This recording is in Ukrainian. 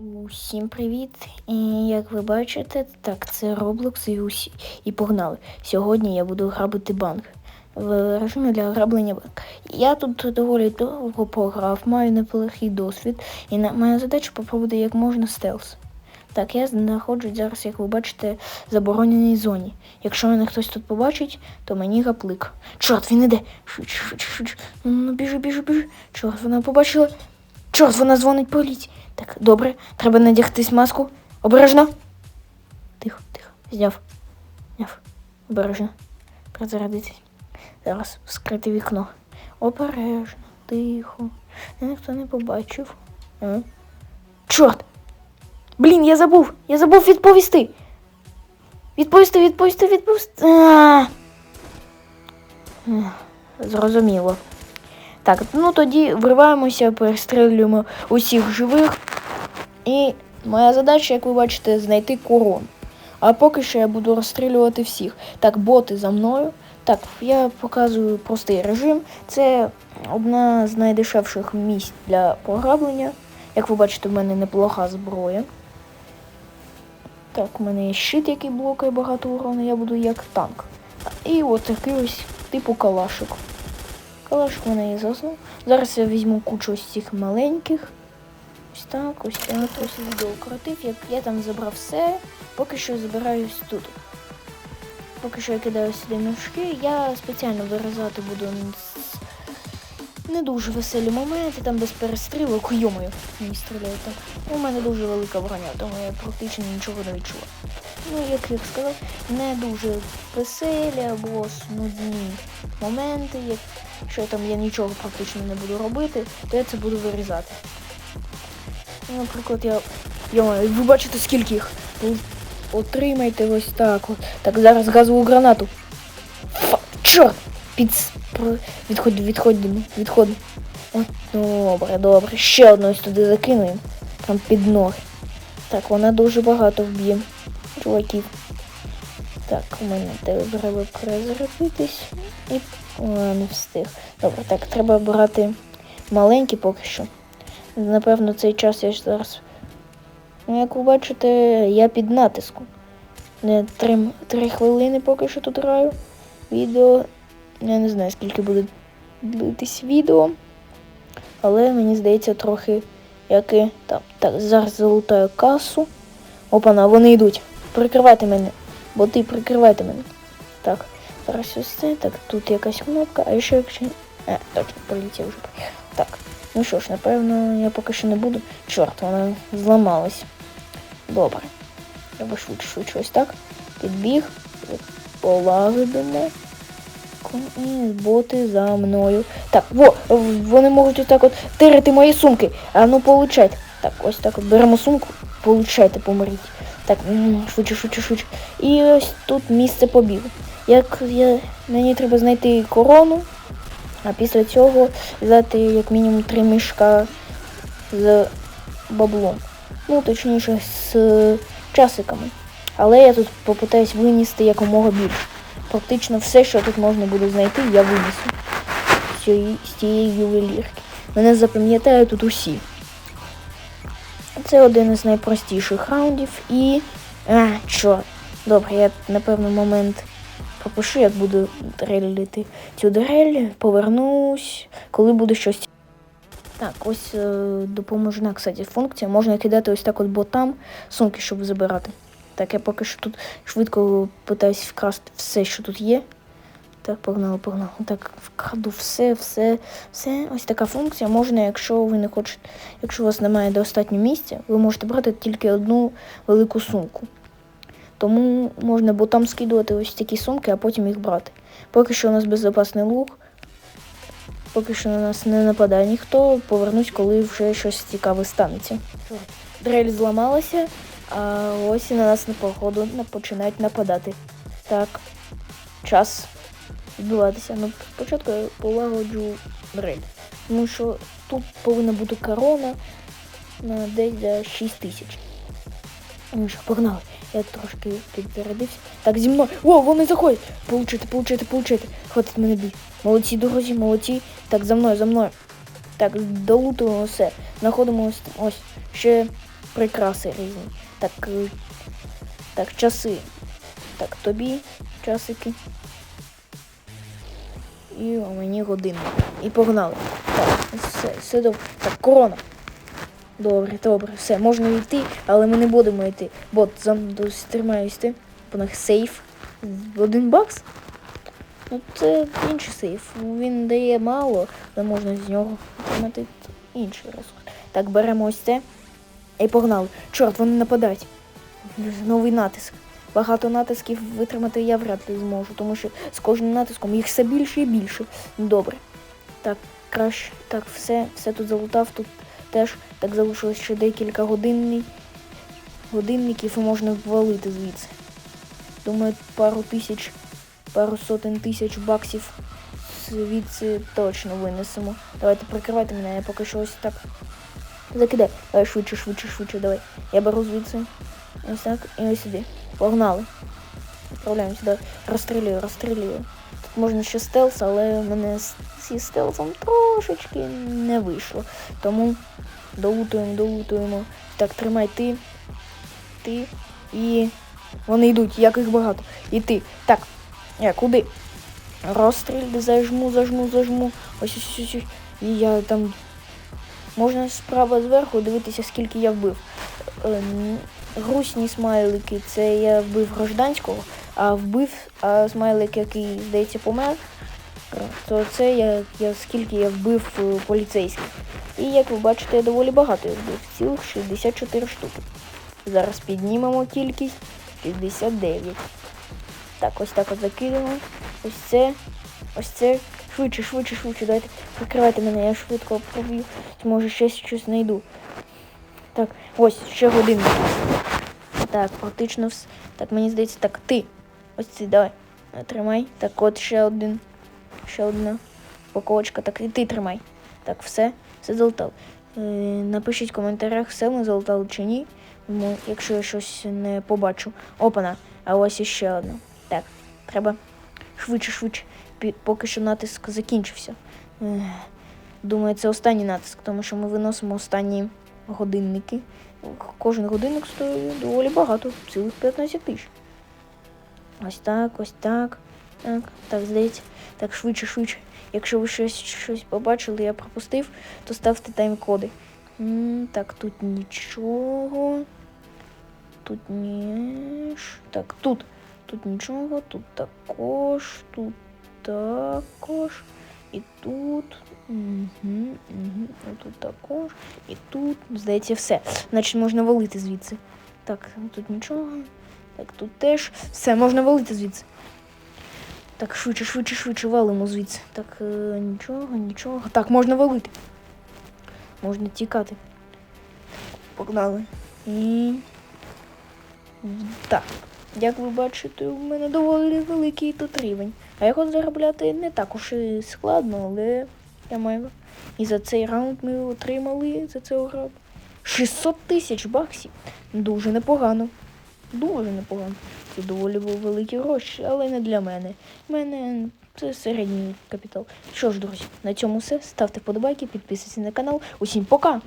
Усім привіт! І як ви бачите, так це Roblox і усі і погнали. Сьогодні я буду грабити банк в режимі для ограблення банка. Я тут доволі довго пограв, маю неплохий досвід, і на моя задача попробувати як можна стелс. Так, я знаходжусь зараз, як ви бачите, в забороненій зоні. Якщо мене хтось тут побачить, то мені гаплик. Чорт, він іде. Швидше, швидше, швидше. Ну, ну, біжи, біжи, біжи. Чорт, вона побачила. Чорт, вона дзвонить поліції. Так, добре, треба надягтись маску. Обережно. Тихо, тихо. Зняв. Зняв. Обережно. Призарядитись. Зараз вскрити вікно. Обережно, тихо. Ніхто не побачив. А? Чорт! Блін, я забув! Я забув відповісти. Відповісти, відповісти, відповісти. А! Ех, Зрозуміло. Так, ну тоді вриваємося, перестрілюємо усіх живих. І моя задача, як ви бачите, знайти корону. А поки що я буду розстрілювати всіх. Так, боти за мною. Так, я показую простий режим. Це одна з найдешевших місць для пограблення. Як ви бачите, в мене неплоха зброя. Так, у мене є щит, який блокає багато урону, я буду як танк. І от такий ось типу калашик. Калашик в мене є заснув. Зараз я візьму кучу ось цих маленьких. Ось так, ось так, ось відео крутив. Я, я там забрав все. Поки що забираюсь тут. Поки що я кидаю сюди мішки. Я спеціально вирізати буду не дуже веселі моменти, там без перестрілок. Йомою, мені стріляють так. У мене дуже велика броня, тому я практично нічого не відчуваю. Ну, як я сказав, не дуже веселі або нудні моменти. Якщо там я нічого практично не буду робити, то я це буду вирізати. Ну, Наприклад, я. Йомаю, ви бачите, скільки їх? Отримайте ось так. От. Так, зараз газову гранату. Фа, чорт! Під... відходь, відходь. От, добре, добре. Ще одну ось туди закинуємо. Там під ноги. Так, вона дуже багато вб'є. Чуваків. Так, у мене треба перезарядитись. І О, не встиг. Добре, так, треба брати маленькі поки що. Напевно, цей час я ж зараз. Ну, як ви бачите, я під натиском. Не три, три хвилини поки що тут граю. Відео. Я не знаю, скільки буде дивитись відео. Але мені здається, трохи як і там. Так, зараз залутаю касу. Опана, вони йдуть. Прикривайте мене. Бо ти прикривайте мене. Так, зараз це. Так, тут якась кнопка, а ще якщо. Е, точно, поліція вже. Так. Ну що ж, напевно, я поки що не буду. Чорт, вона зламалась. Добре. Треба швидше, швидше ось так. Підбіг. Полагодимо. І боти за мною. Так, во, вони можуть отак от тирити мої сумки. А ну получайте. Так, ось так от беремо сумку, получайте, помріть. Так, швидше, швидше, швидше. І ось тут місце побігу. Як я, мені треба знайти корону, а після цього взяти як мінімум три мішка з баблом. Ну, точніше, з часиками. Але я тут попитаюсь винести якомога більше. Практично все, що тут можна буде знайти, я винесу з цієї ювелірки. Мене запам'ятають тут усі. Це один із найпростіших раундів і. А, чорт. Добре, я на певний момент пропишу, як буду дрелити цю дрель, повернусь, коли буде щось. Так, ось е, допоможна, кстати, функція. Можна кидати ось так от ботам сумки, щоб забирати. Так, я поки що тут швидко питаюсь вкрасти все, що тут є. Так, погнали, погнали. Так, вкраду все, все, все. Ось така функція. Можна, якщо ви не хочете, якщо у вас немає достатньо місця, ви можете брати тільки одну велику сумку. Тому можна ботам скидувати ось такі сумки, а потім їх брати. Поки що у нас безпечний лук. Поки що на нас не нападає ніхто. Повернусь, коли вже щось цікаве станеться. Дрель зламалася, а ось і на нас на походу починають нападати. Так, час відбуватися. Ну, спочатку я полагоджу дрель. Тому що тут повинна бути корона на десь за 6 тисяч. Ну що, погнали. Я трошки підзарядився. Так, зі мною. О, вони заходять. Получити, получити, получити. Хватить мене бій. Молодці, друзі, молодці. Так, за мною, за мною. Так, долутуємо все. Знаходимо ось, ось ще прикраси різні. Так, е, так, часи. Так, тобі часики. І мені годинник. І погнали. Так, все, все добре. Так, корона. Добре, добре, все, можна йти, але ми не будемо йти. Бот, тримаюсь ти. По них сейф. Один бакс. Ну, це інший сейф. Він дає мало, але можна з нього отримати інший розклад. Так, беремо ось це і погнали. Чорт, вони нападають. Новий натиск. Багато натисків витримати я вряд ли зможу, тому що з кожним натиском їх все більше і більше. Добре. Так, краще. Так, все, все тут залутав, тут теж так залишилось ще декілька годинний, годинників і можна ввалити звідси. Думаю, пару тисяч, пару сотень тисяч баксів звідси точно винесемо. Давайте прикривайте мене, я поки що ось так закидай. Давай швидше, швидше, швидше, давай. Я беру звідси. Ось так і ось сюди. Погнали. Відправляємося, давай. Розстрілюю, розстрілюю. Тут можна ще стелс, але в мене зі стелсом трошечки не вийшло. Тому долутуємо, долутуємо. Так, тримай ти. Ти. І вони йдуть, як їх багато. І ти. Так. Я куди? Розстріль, зажму, зажму, зажму. Ось ось ось. ось. І я там. Можна справа зверху дивитися, скільки я вбив. Грустні смайлики це я вбив гражданського, а вбив а смайлик, який, здається, помер, то це я, я скільки я вбив е, поліцейських. І як ви бачите, я доволі багато їх вбив. Цілих 64 штуки. Зараз піднімемо кількість 69. Так, ось так от закинемо. Ось це. Ось це. Швидше, швидше, швидше. Давайте прикривайте мене, я швидко проб'ю. Може ще щось знайду. Так, ось, ще годинник. Так, практично все. Так, мені здається, так, ти. Ось цей, давай. Е, Тримай. Так, от ще один. Ще одна упаковочка. Так, і ти тримай. Так, все, все залутав. Е, напишіть в коментарях, все ми залутали чи ні. Мо- Якщо я щось не побачу. Опана, а ось іще одна. Так, треба швидше, швидше. Поки що натиск закінчився. Думаю, це останній натиск, тому що ми виносимо останні годинники. Кожен годинник стоїть доволі багато, цілих 15 тисяч. Ось так, ось так. Так, так, здається. Так, швидше, швидше. Якщо ви щось, щось побачили, я пропустив, то ставте тайм-коди. Так, тут нічого. Тут ні. Так, тут. Тут нічого, тут також, тут також. І тут. Угу, угу. Тут також. І тут. Здається, все. Значить, можна валити звідси. Так, тут нічого. Так, тут теж. Все, можна валити звідси. Так, швидше, швидше, швидше валимо звідси. Так, е, нічого, нічого. Так, можна валити. Можна тікати. Погнали. І. Так. Як ви бачите, у мене доволі великий тут рівень. А його заробляти не так уж і складно, але я маю. І за цей раунд ми отримали за цього раунду 600 тисяч баксів. Дуже непогано. Дуже непогано. Це доволі був великі гроші, але не для мене. У мене це середній капітал. Що ж, друзі, на цьому все. Ставте вподобайки, підписуйтесь на канал. Усім пока!